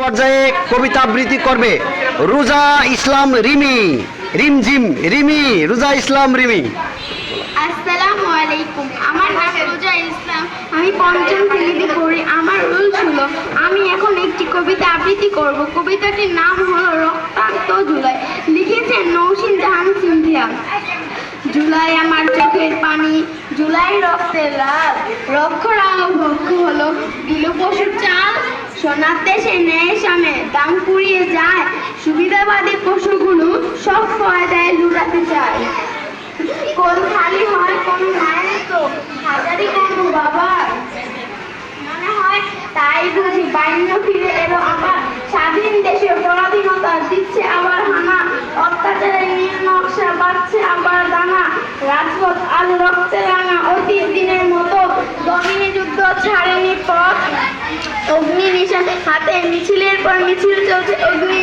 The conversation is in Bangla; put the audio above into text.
পর্যায়ে কবিতা আবৃত্তি করবে রোজা ইসলাম রিমি, রিমঝিম রিমি, রোজা ইসলাম রিমি। আসসালামু আলাইকুম, আমার নাম রোজা ইসলাম। আমি পঞ্চম শ্রেণীতে পড়ি, আমার রুল ছিল, আমি এখন একটি কবিতা আবৃত্তি করব। কবিতাটির নাম হলো রক্তাক্ত জুলাই। লিখেছেন নৌসিন জাহান সিন্ধিয়া। জুলাই আমার চোখের পানি, জুলাই রক্তের লাল রক্ষ রাঙ হলো, দিল পশুর চাল সোনার দেশে নেয় সামনে দাম পুড়িয়ে যায়। সুবিধাবাদী পশুগুলো সব ফয়দায় লুটাতে চায়। কোন খালি হয়, কোন মায়ের তো হাজারি কোন বাবার মনে হয় তাই বুঝি বাইন্য ফিরে এলো আবার। স্বাধীন দেশে পরাধীনতা দিচ্ছে আবার হানা। অত্যাচারের নীল নকশা বাড়ছে আবার দানা। রাজপথ আজ রক্তে রাঙা অতীত দিনের মতো। হাতে মিছিলের পর মিছিল চলছে অগ্নি